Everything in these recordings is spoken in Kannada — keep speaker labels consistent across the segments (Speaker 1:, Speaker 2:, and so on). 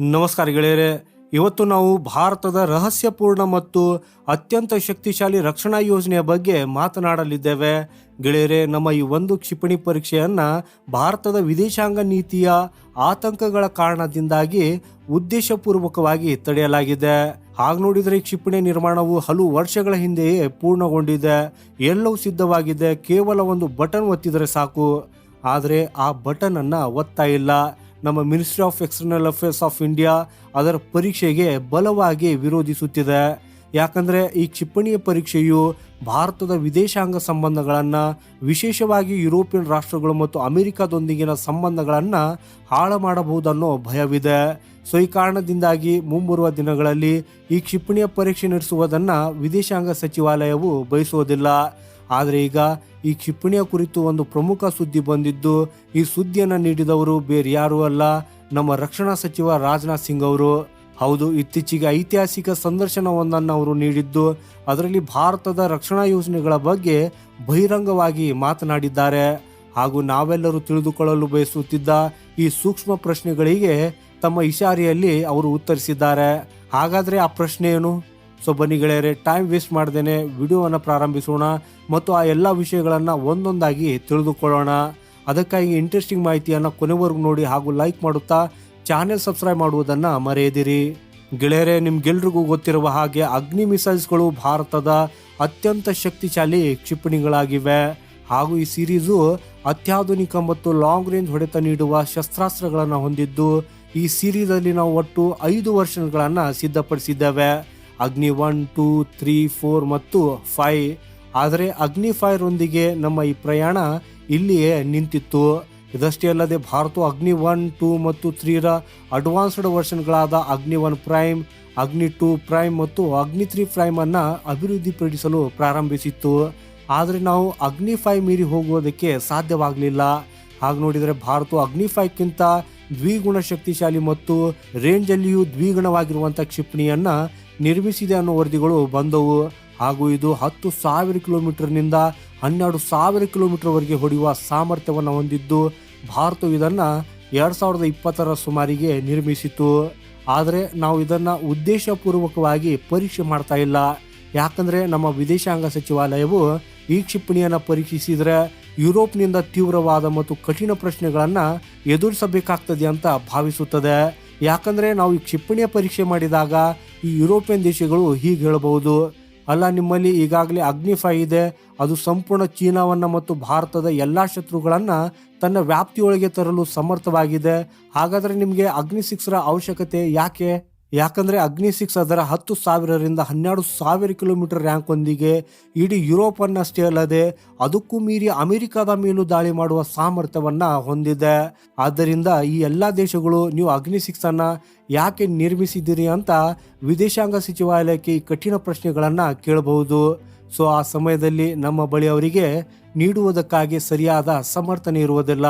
Speaker 1: ನಮಸ್ಕಾರ ಗೆಳೆಯರೆ. ಇವತ್ತು ನಾವು ಭಾರತದ ರಹಸ್ಯಪೂರ್ಣ ಮತ್ತು ಅತ್ಯಂತ ಶಕ್ತಿಶಾಲಿ ರಕ್ಷಣಾ ಯೋಜನೆಯ ಬಗ್ಗೆ ಮಾತನಾಡಲಿದ್ದೇವೆ. ಗೆಳೆಯರೆ, ನಮ್ಮ ಈ ಒಂದು ಕ್ಷಿಪಣಿ ಪರೀಕ್ಷೆಯನ್ನು ಭಾರತದ ವಿದೇಶಾಂಗ ನೀತಿಯ ಆತಂಕಗಳ ಕಾರಣದಿಂದಾಗಿ ಉದ್ದೇಶಪೂರ್ವಕವಾಗಿ ತಡೆಯಲಾಗಿದೆ. ಹಾಗ ನೋಡಿದರೆ ಈ ಕ್ಷಿಪಣಿ ನಿರ್ಮಾಣವು ಹಲವು ವರ್ಷಗಳ ಹಿಂದೆಯೇ ಪೂರ್ಣಗೊಂಡಿದೆ. ಎಲ್ಲವೂ ಸಿದ್ಧವಾಗಿದೆ. ಕೇವಲ ಒಂದು ಬಟನ್ ಒತ್ತಿದರೆ ಸಾಕು. ಆದರೆ ಆ ಬಟನ್ ಅನ್ನ ಒತ್ತಾ ನಮ್ಮ ministry of external affairs of India ಅದರ ಪರೀಕ್ಷೆಗೆ ಬಲವಾಗಿ ವಿರೋಧಿಸುತ್ತಿದೆ. ಯಾಕಂದರೆ ಈ ಕ್ಷಿಪಣಿಯ ಪರೀಕ್ಷೆಯು ಭಾರತದ ವಿದೇಶಾಂಗ ಸಂಬಂಧಗಳನ್ನು, ವಿಶೇಷವಾಗಿ ಯುರೋಪಿಯನ್ ರಾಷ್ಟ್ರಗಳು ಮತ್ತು ಅಮೆರಿಕದೊಂದಿಗಿನ ಸಂಬಂಧಗಳನ್ನು ಹಾಳು ಮಾಡಬಹುದನ್ನೋ ಭಯವಿದೆ. ಸೊ, ಈ ಕಾರಣದಿಂದಾಗಿ ಮುಂಬರುವ ದಿನಗಳಲ್ಲಿ ಈ ಕ್ಷಿಪಣಿಯ ಪರೀಕ್ಷೆ ನಡೆಸುವುದನ್ನು ವಿದೇಶಾಂಗ ಸಚಿವಾಲಯವು ಬಯಸುವುದಿಲ್ಲ. ಆದರೆ ಈಗ ಈ ಕ್ಷಿಪಣಿಯ ಕುರಿತು ಒಂದು ಪ್ರಮುಖ ಸುದ್ದಿ ಬಂದಿದ್ದು, ಈ ಸುದ್ದಿಯನ್ನು ನೀಡಿದವರು ಬೇರೆ ಯಾರೂ ಅಲ್ಲ, ನಮ್ಮ ರಕ್ಷಣಾ ಸಚಿವ ರಾಜನಾಥ್ ಸಿಂಗ್ ಅವರು. ಹೌದು, ಇತ್ತೀಚೆಗೆ ಐತಿಹಾಸಿಕ ಸಂದರ್ಶನವೊಂದನ್ನು ಅವರು ನೀಡಿದ್ದು, ಅದರಲ್ಲಿ ಭಾರತದ ರಕ್ಷಣಾ ಯೋಜನೆಗಳ ಬಗ್ಗೆ ಬಹಿರಂಗವಾಗಿ ಮಾತನಾಡಿದ್ದಾರೆ. ಹಾಗೂ ನಾವೆಲ್ಲರೂ ತಿಳಿದುಕೊಳ್ಳಲು ಬಯಸುತ್ತಿದ್ದ ಈ ಸೂಕ್ಷ್ಮ ಪ್ರಶ್ನೆಗಳಿಗೆ ತಮ್ಮ ಇಶಾರಿಯಲ್ಲಿ ಅವರು ಉತ್ತರಿಸಿದ್ದಾರೆ. ಹಾಗಾದರೆ ಆ ಪ್ರಶ್ನೆ ಏನು? ಸೊ ಬನ್ನಿ ಗೆಳೆಯರೆ ಟೈಮ್ ವೇಸ್ಟ್ ಮಾಡ್ದೇನೆ ವಿಡಿಯೋವನ್ನು ಪ್ರಾರಂಭಿಸೋಣ ಮತ್ತು ಆ ಎಲ್ಲ ವಿಷಯಗಳನ್ನು ಒಂದೊಂದಾಗಿ ತಿಳಿದುಕೊಳ್ಳೋಣ. ಅದಕ್ಕಾಗಿ ಇಂಟ್ರೆಸ್ಟಿಂಗ್ ಮಾಹಿತಿಯನ್ನು ಕೊನೆವರೆಗೂ ನೋಡಿ ಹಾಗೂ ಲೈಕ್ ಮಾಡುತ್ತಾ ಚಾನೆಲ್ ಸಬ್ಸ್ಕ್ರೈಬ್ ಮಾಡುವುದನ್ನು ಮರೆಯದಿರಿ. ಗೆಳೆಯರೆ, ನಿಮ್ಗೆಲ್ರಿಗೂ ಗೊತ್ತಿರುವ ಹಾಗೆ ಅಗ್ನಿ ಮಿಸೈಲ್ಸ್ಗಳು ಭಾರತದ ಅತ್ಯಂತ ಶಕ್ತಿಶಾಲಿ ಕ್ಷಿಪಣಿಗಳಾಗಿವೆ. ಹಾಗೂ ಈ ಸಿರೀಸು ಅತ್ಯಾಧುನಿಕ ಮತ್ತು ಲಾಂಗ್ ರೇಂಜ್ ಹೊಡೆತ ನೀಡುವ ಶಸ್ತ್ರಾಸ್ತ್ರಗಳನ್ನು ಹೊಂದಿದ್ದು ಈ ಸಿರೀಸಲ್ಲಿ ನಾವು ಒಟ್ಟು ಐದು ವರ್ಷಗಳನ್ನು ಸಿದ್ಧಪಡಿಸಿದ್ದೇವೆ. Agni one two three four ಮತ್ತು ಫೈ ಆದರೆ ಅಗ್ನಿ ಫೈರ್ ಒಂದಿಗೆ ನಮ್ಮ ಈ ಪ್ರಯಾಣ ಇಲ್ಲಿಯೇ ನಿಂತಿತ್ತು. ಇದಷ್ಟೇ ಅಲ್ಲದೆ ಭಾರತವು ಅಗ್ನಿ ಒನ್ ಟೂ ಮತ್ತು ತ್ರೀರ advanced ವರ್ಷನ್ಗಳಾದ Agni one prime Agni two prime ಮತ್ತು ಅಗ್ನಿ ತ್ರೀ ಪ್ರೈಮ್ ಅನ್ನು ಅಭಿವೃದ್ಧಿಪಡಿಸಲು ಪ್ರಾರಂಭಿಸಿತ್ತು. ಆದರೆ ನಾವು ಅಗ್ನಿ ಫೈ ಮೀರಿ ಹೋಗುವುದಕ್ಕೆ ಸಾಧ್ಯವಾಗಲಿಲ್ಲ. ಹಾಗೆ ನೋಡಿದರೆ ಭಾರತವು ಅಗ್ನಿ ಫೈವ್ಕ್ಕಿಂತ ದ್ವಿಗುಣ ಶಕ್ತಿಶಾಲಿ ಮತ್ತು ರೇಂಜಲ್ಲಿಯೂ ದ್ವಿಗುಣವಾಗಿರುವಂಥ ಕ್ಷಿಪಣಿಯನ್ನ ನಿರ್ಮಿಸಿದೆ ಅನ್ನೋ ವರದಿಗಳು ಬಂದವು. ಹಾಗೂ ಇದು ಹತ್ತು ಸಾವಿರ ಕಿಲೋಮೀಟರ್ನಿಂದ ಹನ್ನೆರಡು ಸಾವಿರ ಕಿಲೋಮೀಟರ್ವರೆಗೆ ಹೊಡೆಯುವ ಸಾಮರ್ಥ್ಯವನ್ನು ಹೊಂದಿದ್ದು ಭಾರತವು ಇದನ್ನು ಎರಡು ಸಾವಿರದ ಇಪ್ಪತ್ತರ ಸುಮಾರಿಗೆ ನಿರ್ಮಿಸಿತು ಆದರೆ ನಾವು ಇದನ್ನು ಉದ್ದೇಶಪೂರ್ವಕವಾಗಿ ಪರೀಕ್ಷೆ ಮಾಡ್ತಾ ಇಲ್ಲ. ಯಾಕಂದರೆ ನಮ್ಮ ವಿದೇಶಾಂಗ ಸಚಿವಾಲಯವು ಈ ಕ್ಷಿಪಣಿಯನ್ನು ಪರೀಕ್ಷಿಸಿದರೆ ಯುರೋಪ್ನಿಂದ ತೀವ್ರವಾದ ಮತ್ತು ಕಠಿಣ ಪ್ರಶ್ನೆಗಳನ್ನು ಎದುರಿಸಬೇಕಾಗ್ತದೆ ಅಂತ ಭಾವಿಸುತ್ತದೆ. ಯಾಕಂದರೆ ನಾವು ಈ ಕ್ಷಿಪಣಿಯ ಪರೀಕ್ಷೆ ಮಾಡಿದಾಗ ಈ ಯುರೋಪಿಯನ್ ದೇಶಗಳು ಹೀಗೆ ಹೇಳಬಹುದು. ಅಲ್ಲ, ನಿಮ್ಮಲ್ಲಿ ಈಗಾಗಲೇ ಅಗ್ನಿಫೈ ಇದೆ. ಅದು ಸಂಪೂರ್ಣ ಚೀನಾವನ್ನ ಮತ್ತು ಭಾರತದ ಎಲ್ಲಾ ಶತ್ರುಗಳನ್ನ ತನ್ನ ವ್ಯಾಪ್ತಿಯೊಳಗೆ ತರಲು ಸಮರ್ಥವಾಗಿದೆ. ಹಾಗಾದ್ರೆ ನಿಮಗೆ ಅಗ್ನಿ ಸಿಕ್ಸ್ರ ಅವಶ್ಯಕತೆ ಯಾಕೆ? ಯಾಕಂದ್ರೆ ಅಗ್ನಿ ಸಿಕ್ಸ್ ಅದರ ಹತ್ತು ಸಾವಿರರಿಂದ ಹನ್ನೆರಡು ಸಾವಿರ ಕಿಲೋಮೀಟರ್ ರ್ಯಾಂಕ್ ಒಂದಿಗೆ ಇಡೀ ಯುರೋಪನ್ನಷ್ಟೇ ಅಲ್ಲದೆ ಅದಕ್ಕೂ ಮೀರಿ ಅಮೆರಿಕದ ಮೇಲೂ ದಾಳಿ ಮಾಡುವ ಸಾಮರ್ಥ್ಯವನ್ನು ಹೊಂದಿದೆ. ಆದ್ದರಿಂದ ಈ ಎಲ್ಲ ದೇಶಗಳು ನೀವು ಅಗ್ನಿ ಸಿಕ್ಸ್ ಅನ್ನ ಯಾಕೆ ನಿರ್ಮಿಸಿದ್ದೀರಿ ಅಂತ ವಿದೇಶಾಂಗ ಸಚಿವಾಲಯಕ್ಕೆ ಈ ಕಠಿಣ ಪ್ರಶ್ನೆಗಳನ್ನು ಕೇಳಬಹುದು. ಸೊ ಆ ಸಮಯದಲ್ಲಿ ನಮ್ಮ ಬಳಿ ಅವರಿಗೆ ನೀಡುವುದಕ್ಕಾಗಿ ಸರಿಯಾದ ಸಮರ್ಥನೆ ಇರುವುದಿಲ್ಲ.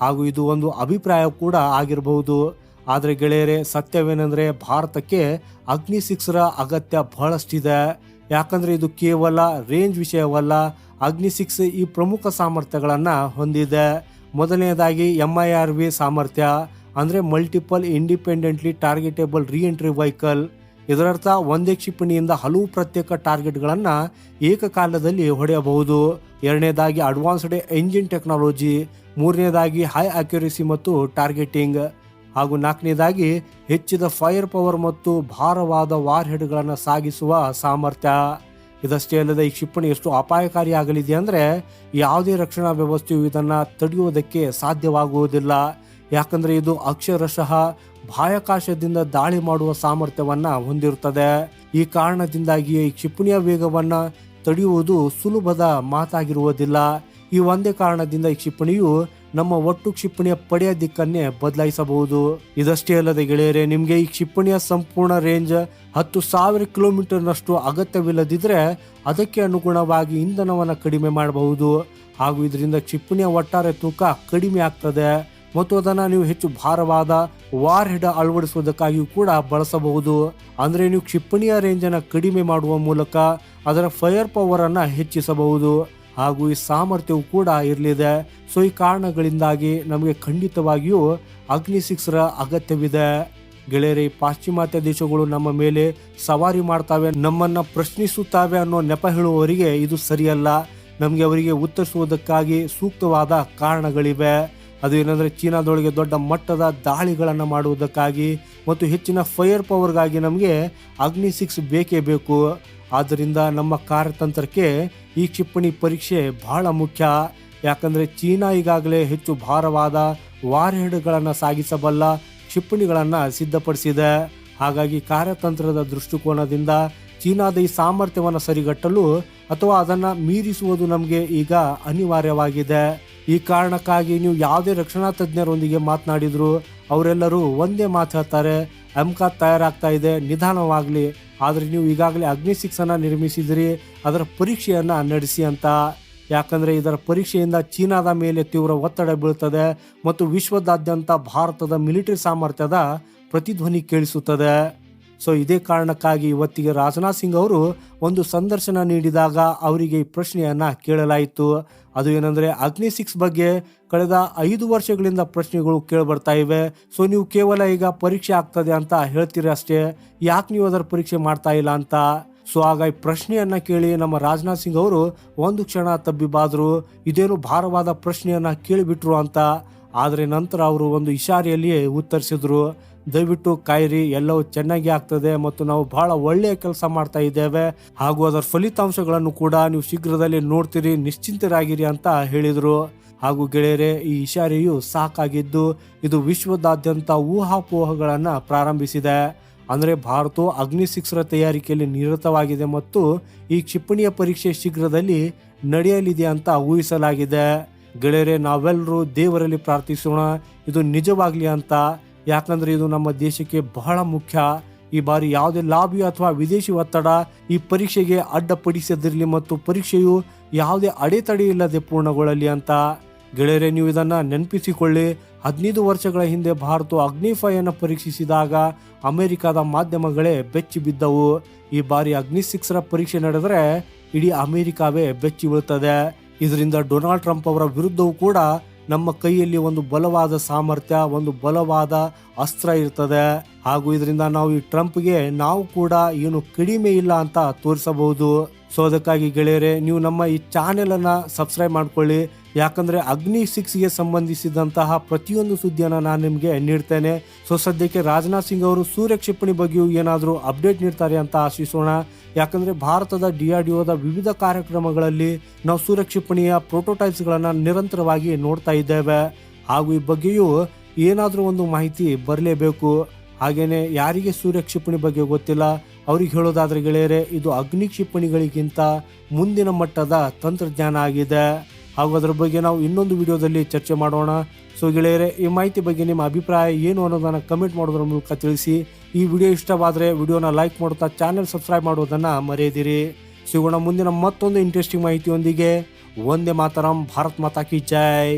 Speaker 1: ಹಾಗೂ ಇದು ಒಂದು ಅಭಿಪ್ರಾಯ ಕೂಡ ಆಗಿರಬಹುದು. ಆದರೆ ಗೆಳೆಯರೇ, ಸತ್ಯವೇನೆಂದರೆ ಭಾರತಕ್ಕೆ ಅಗ್ನಿ ಸಿಕ್ಸ್ರ ಅಗತ್ಯ ಬಹಳಷ್ಟಿದೆ. ಯಾಕಂದರೆ ಇದು ಕೇವಲ ರೇಂಜ್ ವಿಷಯವಲ್ಲ, ಅಗ್ನಿ ಸಿಕ್ಸ್ ಈ ಪ್ರಮುಖ ಸಾಮರ್ಥ್ಯಗಳನ್ನು ಹೊಂದಿದೆ. ಮೊದಲನೇದಾಗಿ ಎಂ ಐ ಆರ್ ವಿ ಸಾಮರ್ಥ್ಯ, ಅಂದರೆ multiple independently targetable reentry vehicle ಇದರರ್ಥ ಒಂದೇ ಕ್ಷಿಪಣಿಯಿಂದ ಹಲವು ಪ್ರತ್ಯೇಕ ಟಾರ್ಗೆಟ್ಗಳನ್ನು ಏಕಕಾಲದಲ್ಲಿ ಹೊಡೆಯಬಹುದು. ಎರಡನೇದಾಗಿ ಅಡ್ವಾನ್ಸ್ಡ್ ಎಂಜಿನ್ ಟೆಕ್ನಾಲಜಿ ಮೂರನೇದಾಗಿ ಹೈ ಅಕ್ಯುರೇಸಿ ಮತ್ತು ಟಾರ್ಗೆಟಿಂಗ್ ಹಾಗೂ ನಾಲ್ಕನೇದಾಗಿ ಹೆಚ್ಚಿದ ಫೈರ್ ಪವರ್ ಮತ್ತು ಭಾರವಾದ ವಾರ್ ಹೆಡ್ಗಳನ್ನು ಸಾಗಿಸುವ ಸಾಮರ್ಥ್ಯ. ಇದಷ್ಟೇ ಅಲ್ಲದೆ ಈ ಕ್ಷಿಪಣಿ ಎಷ್ಟು ಅಪಾಯಕಾರಿಯಾಗಲಿದೆ ಅಂದರೆ ಯಾವುದೇ ರಕ್ಷಣಾ ವ್ಯವಸ್ಥೆಯು ಇದನ್ನು ತಡೆಯುವುದಕ್ಕೆ ಸಾಧ್ಯವಾಗುವುದಿಲ್ಲ. ಯಾಕಂದರೆ ಇದು ಅಕ್ಷರಶಃ ಬಾಹ್ಯಾಕಾಶದಿಂದ ದಾಳಿ ಮಾಡುವ ಸಾಮರ್ಥ್ಯವನ್ನು ಹೊಂದಿರುತ್ತದೆ. ಈ ಕಾರಣದಿಂದಾಗಿಯೇ ಈ ಕ್ಷಿಪಣಿಯ ವೇಗವನ್ನು ತಡೆಯುವುದು ಸುಲಭದ ಮಾತಾಗಿರುವುದಿಲ್ಲ. ಈ ಒಂದೇ ಕಾರಣದಿಂದ ಈ ಕ್ಷಿಪಣಿಯು ನಮ್ಮ ಒಟ್ಟು ಕ್ಷಿಪಣಿಯ ಪಡೆಯ ದಿಕ್ಕನ್ನೇ ಬದಲಾಯಿಸಬಹುದು. ಇದಷ್ಟೇ ಅಲ್ಲದೆ ಗೆಳೆಯರೆ, ನಿಮಗೆ ಈ ಕ್ಷಿಪಣಿಯ ಸಂಪೂರ್ಣ ರೇಂಜ್ ಹತ್ತು ಸಾವಿರ ಕಿಲೋಮೀಟರ್ನಷ್ಟು ಅಗತ್ಯವಿಲ್ಲದಿದ್ರೆ ಅದಕ್ಕೆ ಅನುಗುಣವಾಗಿ ಇಂಧನವನ್ನು ಕಡಿಮೆ ಮಾಡಬಹುದು. ಹಾಗೂ ಇದರಿಂದ ಕ್ಷಿಪಣಿಯ ಒಟ್ಟಾರೆ ತೂಕ ಕಡಿಮೆ ಆಗ್ತದೆ. ಮತ್ತು ಅದನ್ನು ನೀವು ಹೆಚ್ಚು ಭಾರವಾದ ವಾರ್ ಹೆಡ್ ಅಳವಡಿಸುವುದಕ್ಕಾಗಿಯೂ ಕೂಡ ಬಳಸಬಹುದು. ಅಂದರೆ ನೀವು ಕ್ಷಿಪಣಿಯ ರೇಂಜನ್ನು ಕಡಿಮೆ ಮಾಡುವ ಮೂಲಕ ಅದರ ಫೈರ್ ಪವರ್ ಅನ್ನ ಹೆಚ್ಚಿಸಬಹುದು. ಹಾಗೂ ಈ ಸಾಮರ್ಥ್ಯವು ಕೂಡ ಇರಲಿದೆ. ಸೊ ಈ ಕಾರಣಗಳಿಂದಾಗಿ ನಮಗೆ ಖಂಡಿತವಾಗಿಯೂ ಅಗ್ನಿ ಸಿಕ್ಸ್ರ ಅಗತ್ಯವಿದೆ. ಗೆಳೆಯರಿ ಪಾಶ್ಚಿಮಾತ್ಯ ದೇಶಗಳು ನಮ್ಮ ಮೇಲೆ ಸವಾರಿ ಮಾಡ್ತಾವೆ, ನಮ್ಮನ್ನ ಪ್ರಶ್ನಿಸುತ್ತಾವೆ ಅನ್ನೋ ನೆಪ ಹೇಳುವವರಿಗೆ ಇದು ಸರಿಯಲ್ಲ. ನಮಗೆ ಅವರಿಗೆ ಉತ್ತರಿಸುವುದಕ್ಕಾಗಿ ಸೂಕ್ತವಾದ ಕಾರಣಗಳಿವೆ. ಅದು ಏನಂದ್ರೆ ಚೀನಾದೊಳಗೆ ದೊಡ್ಡ ಮಟ್ಟದ ದಾಳಿಗಳನ್ನು ಮಾಡುವುದಕ್ಕಾಗಿ ಮತ್ತು ಹೆಚ್ಚಿನ ಫೈರ್ ಪವರ್ಗಾಗಿ ನಮಗೆ ಅಗ್ನಿ ಸಿಕ್ಸ್ ಬೇಕೇ ಬೇಕು. ಆದ್ದರಿಂದ ನಮ್ಮ ಕಾರ್ಯತಂತ್ರಕ್ಕೆ ಈ ಕ್ಷಿಪಣಿ ಪರೀಕ್ಷೆ ಬಹಳ ಮುಖ್ಯ. ಯಾಕಂದ್ರೆ ಚೀನಾ ಈಗಾಗಲೇ ಹೆಚ್ಚು ಭಾರವಾದ ವಾರ್ಹೆಡ್ಗಳನ್ನು ಸಾಗಿಸಬಲ್ಲ ಕ್ಷಿಪಣಿಗಳನ್ನು ಸಿದ್ಧಪಡಿಸಿದೆ. ಹಾಗಾಗಿ ಕಾರ್ಯತಂತ್ರದ ದೃಷ್ಟಿಕೋನದಿಂದ ಚೀನಾದ ಈ ಸಾಮರ್ಥ್ಯವನ್ನು ಸರಿಗಟ್ಟಲು ಅಥವಾ ಅದನ್ನು ಮೀರಿಸುವುದು ನಮಗೆ ಈಗ ಅನಿವಾರ್ಯವಾಗಿದೆ. ಈ ಕಾರಣಕ್ಕಾಗಿ ನೀವು ಯಾವುದೇ ರಕ್ಷಣಾ ತಜ್ಞರೊಂದಿಗೆ ಮಾತನಾಡಿದ್ರು ಅವರೆಲ್ಲರೂ ಒಂದೇ ಮಾತು ಹೇಳ್ತಾರೆ ಅಮ್ಕ ತಯಾರಾಗ್ತಾ ಇದೆ, ನಿಧಾನವಾಗಲಿ. ಆದರೆ ನೀವು ಈಗಾಗಲೇ ಅಗ್ನಿ ಶಿಕ್ಷಣ ನಿರ್ಮಿಸಿದಿರಿ, ಅದರ ಪರೀಕ್ಷೆಯನ್ನು ನಡೆಸಿ ಅಂತ. ಯಾಕಂದರೆ ಇದರ ಪರೀಕ್ಷೆಯಿಂದ ಚೀನಾದ ಮೇಲೆ ತೀವ್ರ ಒತ್ತಡ ಬೀಳುತ್ತದೆ ಮತ್ತು ವಿಶ್ವದಾದ್ಯಂತ ಭಾರತದ ಮಿಲಿಟರಿ ಸಾಮರ್ಥ್ಯದ ಪ್ರತಿಧ್ವನಿ ಕೇಳಿಸುತ್ತದೆ. ಸೊ ಇದೇ ಕಾರಣಕ್ಕಾಗಿ ಇವತ್ತಿಗೆ ರಾಜನಾಥ್ ಸಿಂಗ್ ಅವರು ಒಂದು ಸಂದರ್ಶನ ನೀಡಿದಾಗ ಅವರಿಗೆ ಈ ಪ್ರಶ್ನೆಯನ್ನ ಕೇಳಲಾಯಿತು. ಅದು ಏನಂದ್ರೆ, ಅಗ್ನಿ ಸಿಕ್ಸ್ ಬಗ್ಗೆ ಕಳೆದ ಐದು ವರ್ಷಗಳಿಂದ ಪ್ರಶ್ನೆಗಳು ಕೇಳಿಬರ್ತಾ ಇವೆ. ಸೊ ನೀವು ಕೇವಲ ಈಗ ಪರೀಕ್ಷೆ ಆಗ್ತದೆ ಅಂತ ಹೇಳ್ತೀರಿ ಅಷ್ಟೇ. ಯಾಕೆ ನೀವು ಅದರ ಪರೀಕ್ಷೆ ಮಾಡ್ತಾ ಇಲ್ಲ ಅಂತ? ಸೊ ಆಗ ಈ ಪ್ರಶ್ನೆಯನ್ನ ಕೇಳಿ ನಮ್ಮ ರಾಜನಾಥ್ ಸಿಂಗ್ ಅವರು ಒಂದು ಕ್ಷಣ ತಬ್ಬಿಬಾದ್ರು, ಇದೇನು ಭಾರವಾದ ಪ್ರಶ್ನೆಯನ್ನ ಕೇಳಿಬಿಟ್ರು ಅಂತ. ಆದರೆ ನಂತರ ಅವರು ಒಂದು ಇಶಾರೆಯಲ್ಲಿಯೇ ಉತ್ತರಿಸಿದ್ರು. ದಯವಿಟ್ಟು ಕಾಯಿರಿ ಎಲ್ಲವೂ ಚೆನ್ನಾಗಿ ಆಗ್ತದೆ ಮತ್ತು ನಾವು ಬಹಳ ಒಳ್ಳೆಯ ಕೆಲಸ ಮಾಡ್ತಾ ಇದ್ದೇವೆ. ಹಾಗೂ ಅದರ ಫಲಿತಾಂಶಗಳನ್ನು ಕೂಡ ನೀವು ಶೀಘ್ರದಲ್ಲಿ ನೋಡ್ತೀರಿ, ನಿಶ್ಚಿಂತರಾಗಿರಿ ಅಂತ ಹೇಳಿದರು. ಹಾಗೂ ಗೆಳೆಯರೆ, ಈ ಇಶಾರೆಯು ಸಾಕಾಗಿದ್ದು, ಇದು ವಿಶ್ವದಾದ್ಯಂತ ಊಹಾಪೋಹಗಳನ್ನು ಪ್ರಾರಂಭಿಸಿದೆ. ಅಂದರೆ ಭಾರತವು ಅಗ್ನಿ ಸಿಕ್ಸ್ರ ತಯಾರಿಕೆಯಲ್ಲಿ ನಿರತವಾಗಿದೆ ಮತ್ತು ಈ ಕ್ಷಿಪಣಿಯ ಪರೀಕ್ಷೆ ಶೀಘ್ರದಲ್ಲಿ ನಡೆಯಲಿದೆ ಅಂತ ಊಹಿಸಲಾಗಿದೆ. ಗೆಳೆಯರೆ, ನಾವೆಲ್ಲರೂ ದೇವರಲ್ಲಿ ಪ್ರಾರ್ಥಿಸೋಣ. ಇದು ನಿಜವಾಗ್ಲಿ ಅಂತ ಯಾಕಂದ್ರೆ ಇದು ನಮ್ಮ ದೇಶಕ್ಕೆ ಬಹಳ ಮುಖ್ಯ. ಈ ಬಾರಿ ಯಾವುದೇ ಲಾಭಿ ಅಥವಾ ವಿದೇಶಿ ಒತ್ತಡ ಈ ಪರೀಕ್ಷೆಗೆ ಅಡ್ಡಪಡಿಸದಿರಲಿ ಮತ್ತು ಪರೀಕ್ಷೆಯು ಯಾವುದೇ ಅಡೆತಡೆ ಇಲ್ಲದೆ ಪೂರ್ಣಗೊಳ್ಳಲಿ ಅಂತ. ಗೆಳೆಯರೆ, ನೀವು ಇದನ್ನ ನೆನಪಿಸಿಕೊಳ್ಳಿ. ಹದಿನೈದು ವರ್ಷಗಳ ಹಿಂದೆ ಭಾರತ ಅಗ್ನಿಫೈಯನ್ನು ಪರೀಕ್ಷಿಸಿದಾಗ ಅಮೆರಿಕದ ಮಾಧ್ಯಮಗಳೇ ಬೆಚ್ಚಿ ಬಿದ್ದವು. ಈ ಬಾರಿ ಅಗ್ನಿ ಸಿಕ್ಸ್ರ ಪರೀಕ್ಷೆ ನಡೆದರೆ ಇಡೀ ಅಮೆರಿಕವೇ ಬೆಚ್ಚಿ ಬೀಳ್ತದೆ. ಇದರಿಂದ ಡೊನಾಲ್ಡ್ ಟ್ರಂಪ್ ಅವರ ವಿರುದ್ಧವೂ ಕೂಡ ನಮ್ಮ ಕೈಯಲ್ಲಿ ಒಂದು ಬಲವಾದ ಸಾಮರ್ಥ್ಯ, ಒಂದು ಬಲವಾದ ಅಸ್ತ್ರ ಇರ್ತದೆ. ಹಾಗೂ ಇದರಿಂದ ನಾವು ಈ ಟ್ರಂಪ್ಗೆ ನಾವು ಕೂಡ ಏನು ಕಡಿಮೆ ಇಲ್ಲ ಅಂತ ತೋರಿಸಬಹುದು. ಸೊ ಅದಕ್ಕಾಗಿ ಗೆಳೆಯರೆ, ನೀವು ನಮ್ಮ ಈ ಚಾನೆಲ್ ಅನ್ನ ಸಬ್ಸ್ಕ್ರೈಬ್ ಮಾಡ್ಕೊಳ್ಳಿ. ಯಾಕಂದ್ರೆ ಅಗ್ನಿ ಸಿಕ್ಸ್ಗೆ ಸಂಬಂಧಿಸಿದಂತಹ ಪ್ರತಿಯೊಂದು ಸುದ್ದಿಯನ್ನು ನಾನು ನಿಮಗೆ ನೀಡ್ತೇನೆ. ಸೊ ಸದ್ಯಕ್ಕೆ ರಾಜನಾಥ್ ಸಿಂಗ್ ಅವರು ಸೂರ್ಯ ಕ್ಷಿಪಣಿ ಬಗ್ಗೆಯೂ ಏನಾದರೂ ಅಪ್ಡೇಟ್ ನೀಡ್ತಾರೆ ಅಂತ ಆಶಿಸೋಣ. ಯಾಕಂದ್ರೆ ಭಾರತದ ಡಿ ವಿವಿಧ ಕಾರ್ಯಕ್ರಮಗಳಲ್ಲಿ ನಾವು ಸೂರ್ಯ ಕ್ಷಿಪಣಿಯ ಪ್ರೋಟೋಟೈಪ್ಸ್ಗಳನ್ನು ನಿರಂತರವಾಗಿ ನೋಡ್ತಾ ಇದ್ದೇವೆ. ಹಾಗೂ ಈ ಬಗ್ಗೆಯೂ ಏನಾದರೂ ಒಂದು ಮಾಹಿತಿ ಬರಲೇಬೇಕು. ಹಾಗೇನೆ ಯಾರಿಗೆ ಸೂರ್ಯ ಕ್ಷಿಪಣಿ ಬಗ್ಗೆ ಗೊತ್ತಿಲ್ಲ, ಅವ್ರಿಗೆ ಹೇಳೋದಾದ್ರೆ ಗೆಳೆಯರೆ, ಇದು ಅಗ್ನಿ ಕ್ಷಿಪಣಿಗಳಿಗಿಂತ ಮುಂದಿನ ಮಟ್ಟದ ತಂತ್ರಜ್ಞಾನ ಆಗಿದೆ. ಹಾಗೂ ಅದರ ಬಗ್ಗೆ ನಾವು ಇನ್ನೊಂದು ವಿಡಿಯೋದಲ್ಲಿ ಚರ್ಚೆ ಮಾಡೋಣ. ಸೊ ಗೆಳೆಯರೆ, ಈ ಮಾಹಿತಿ ಬಗ್ಗೆ ನಿಮ್ಮ ಅಭಿಪ್ರಾಯ ಏನು ಅನ್ನೋದನ್ನು ಕಮೆಂಟ್ ಮಾಡೋದ್ರ ಮೂಲಕ ತಿಳಿಸಿ. ಈ ವಿಡಿಯೋ ಇಷ್ಟವಾದರೆ ವಿಡಿಯೋನ ಲೈಕ್ ಮಾಡುತ್ತಾ ಚಾನೆಲ್ ಸಬ್ಸ್ಕ್ರೈಬ್ ಮಾಡೋದನ್ನು ಮರೆಯದಿರಿ. ಸಿಗೋಣ ಮುಂದಿನ ಮತ್ತೊಂದು ಇಂಟ್ರೆಸ್ಟಿಂಗ್ ಮಾಹಿತಿಯೊಂದಿಗೆ. ಒಂದೇ ಮಾತರಂ, ಭಾರತ್ ಮಾತಾ ಕಿ ಜೈ.